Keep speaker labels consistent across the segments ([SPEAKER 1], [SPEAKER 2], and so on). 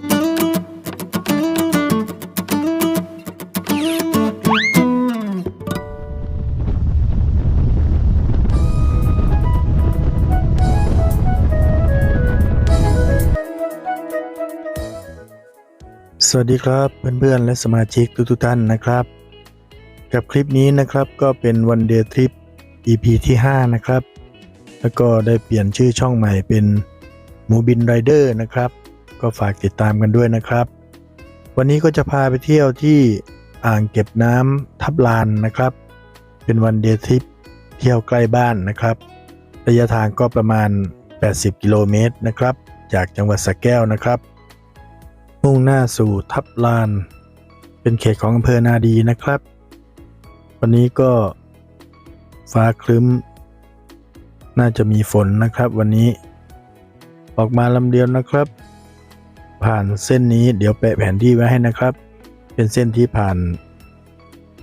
[SPEAKER 1] สวัสดีครับเพื่อนๆและสมาชิกทุกๆท่านนะครับ กับคลิปนี้นะครับก็เป็นวันเดย์ทริป EP ที่ 5 นะครับ แล้วก็ได้เปลี่ยนชื่อช่องใหม่เป็นหมูบินไรเดอร์นะครับ ก็ฝากติดตามกันด้วยนะครับ วันนี้ก็จะพาไปเที่ยวที่อ่างเก็บน้ำทับลานนะครับ เป็นวันเดย์ทริปเที่ยวใกล้บ้านนะครับ ระยะทางก็ประมาณ 80 กิโลเมตรนะครับ จากจังหวัดสระแก้วนะครับ มุ่งหน้าสู่ทับลาน เป็นเขตของอำเภอนาดีนะครับ วันนี้ก็ฟ้าครึ้ม น่าจะมีฝนนะครับ วันนี้ ออกมาลำเดียวนะครับ ผ่านเส้นนี้เดี๋ยวแปะแผนที่ไว้ให้นะครับ เป็นเส้นที่ผ่าน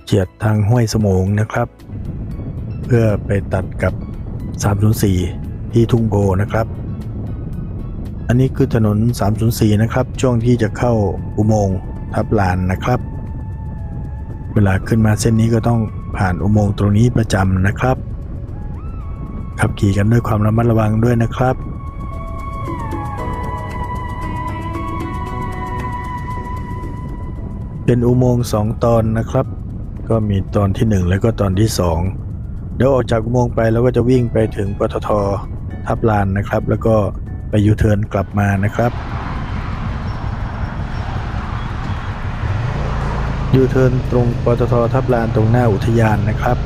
[SPEAKER 1] เฉียดทางห้วยสมงนะครับ เพื่อไปตัดกับ 304 ที่ทุ่งโพนะครับ อันนี้คือถนน 304 นะครับ ช่วงที่จะเข้าอุโมงค์ทับลานนะครับ เวลาขึ้นมาเส้นนี้ก็ต้องผ่านอุโมงค์ตรงนี้ประจำนะครับ ขับขี่กันด้วยความระมัดระวังด้วยนะครับ เป็นอุโมงค์สองตอนนะครับ ก็มีตอนที่1แล้วก็ตอนที่2เดี๋ยวออกจากอุโมงค์ไปแล้วก็จะวิ่งไปถึงปตททับลานนะครับ แล้วก็ไปยูเทิร์นกลับมานะครับยูเทิร์นตรงปตททับลานตรงหน้าอุทยานนะครับ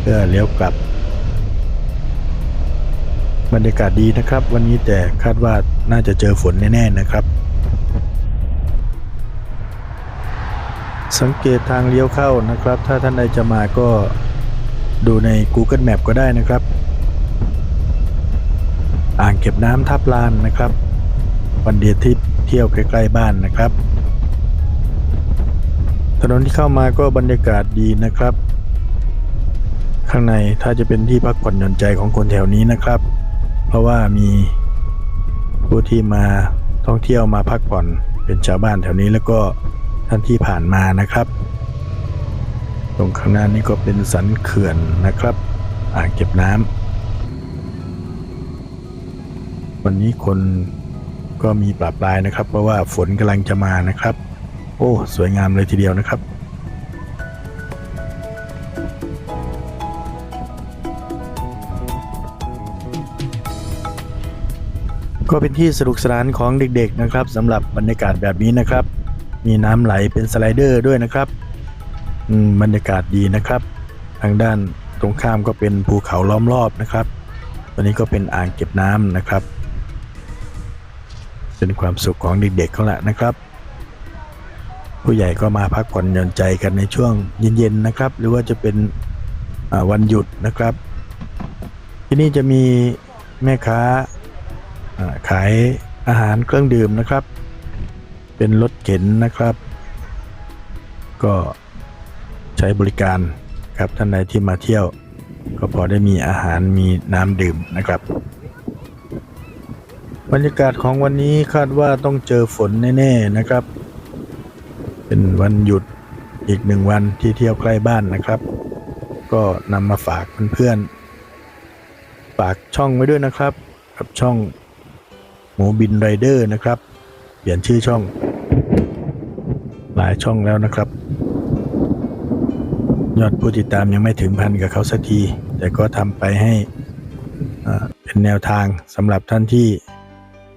[SPEAKER 1] เพื่อเลี้ยวกลับ บรรยากาศดีนะครับ วันนี้แต่คาดว่าน่าจะเจอฝนแน่ๆนะครับ สังเกตทางเลี้ยวเข้านะครับ ถ้าท่านใดจะมาก็ดูใน Google Map ก็ได้นะครับ อ่างเก็บน้ำทับลานนะครับ วันเดียที่เที่ยวใกล้ๆบ้านนะครับ ถนนที่เข้ามาก็บรรยากาศดีนะครับ ข้างในถ้าจะเป็นที่พักผ่อนหย่อนใจของคนแถวนี้นะครับ เพราะว่ามีผู้ที่มาท่องเที่ยวมาพักผ่อนเป็นชาวบ้านแถวนี้แล้วก็ ท่านที่ผ่านมานะครับ ตรงข้างหน้านี้ก็เป็นสันเขื่อนนะครับ อ่างเก็บน้ำวันนี้คนก็มีปรับปลายนะครับ เพราะว่าฝนกำลังจะมานะครับ โอ้ สวยงามเลยทีเดียวนะครับก็เป็นที่สนุกสนานของเด็กๆนะครับสำหรับบรรยากาศแบบนี้นะครับ มีน้ำไหลเป็นสไลเดอร์ด้วยนะครับอืมบรรยากาศดีนะครับ ทางด้านตรงข้ามก็เป็นภูเขาล้อมรอบนะครับตัวนี้ก็เป็นอ่างเก็บน้ำนะครับ เป็นความสุขของเด็กๆเขาแหละนะครับ ผู้ใหญ่ก็มาพักผ่อนหย่อนใจกันในช่วงเย็นๆนะครับ หรือว่าจะเป็นวันหยุดนะครับ ที่นี่จะมีแม่ค้าขายอาหารเครื่องดื่มนะครับ เป็นรถเข็นนะครับ ก็ใช้บริการครับท่านใดที่มาเที่ยว ก็พอได้มีอาหารมีน้ำดื่มนะครับ บรรยากาศของวันนี้คาดว่าต้องเจอฝนแน่ๆนะครับ เป็นวันหยุดอีกหนึ่งวันที่เที่ยวใกล้บ้านนะครับ ก็นำมาฝากเพื่อนๆฝากช่องไว้ด้วยนะครับ กับช่องหมูบินไรเดอร์นะครับ เปลี่ยนชื่อช่อง หลายช่องแล้วนะครับ ยอดผู้ติดตามยังไม่ถึงพันกับเขาสักที แต่ก็ทำไปให้เป็นแนวทางสำหรับท่านที่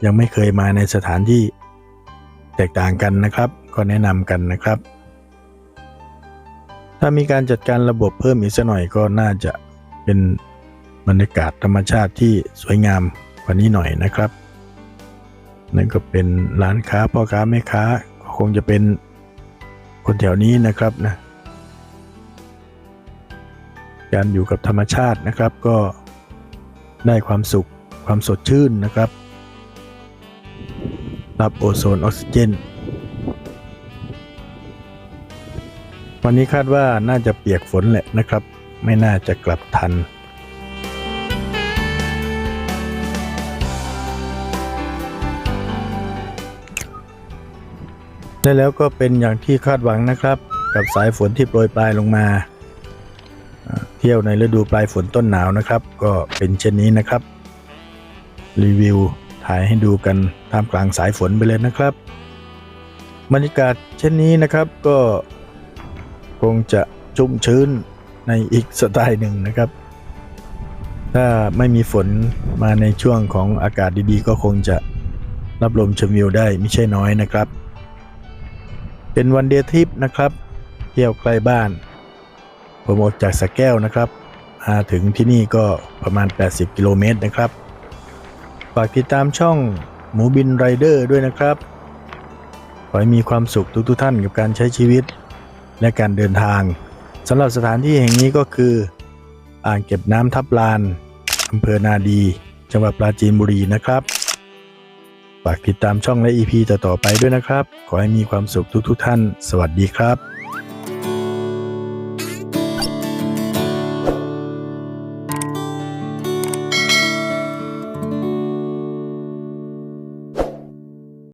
[SPEAKER 1] ยังไม่เคยมาในสถานที่แตกต่างกันนะครับ ก็แนะนำกันนะครับ ถ้ามีการจัดการระบบเพิ่มอีกสักหน่อยก็น่าจะเป็นบรรยากาศธรรมชาติที่สวยงามกว่านี้หน่อยนะครับ นั่นก็เป็นร้านค้าพ่อค้าแม่ค้าคงจะเป็น คนแถวนี้นะครับนะการอยู่กับธรรมชาตินะครับก็ได้ความสุขความสดชื่นนะครับ รับโอโซนออกซิเจน วันนี้คาดว่าน่าจะเปียกฝนแหละนะครับ ไม่น่าจะกลับทัน และแล้วก็เป็นอย่างที่คาดหวังนะครับ กับสายฝนที่โปรยปลายลงมาอ่าเที่ยวในฤดูปลายฝนต้นหนาวนะครับ ก็เป็นเช่นนี้นะครับ รีวิวถ่ายให้ดูกันท่ามกลางสายฝนไปเลยนะครับบรรยากาศเช่นนี้นะครับก็คงจะชุ่มชื้นในอีกสไตล์หนึ่งนะครับ ถ้าไม่มีฝนมาในช่วงของอากาศดีๆ ก็คงจะรับลมชมวิวได้ไม่ใช่น้อยนะครับ เป็นวันเดย์ทริปนะครับเที่ยวใกล้บ้าน ผมออกจากสระแก้วนะครับมาถึงที่นี่ก็ประมาณ 80 กิโลเมตรนะครับ ฝากติดตามช่องหมูบินไรเดอร์ด้วยนะครับ ขอให้มีความสุขทุกๆท่านกับการใช้ชีวิต และการเดินทางสำหรับสถานที่แห่งนี้ก็คือ อ่างเก็บน้ำทับลานอำเภอนาดี จังหวัดปราจีนบุรีนะครับ ฝากติดตามช่องและ EP ต่อๆไปด้วยนะครับ ขอให้มีความสุขทุกๆท่าน สวัสดีครับ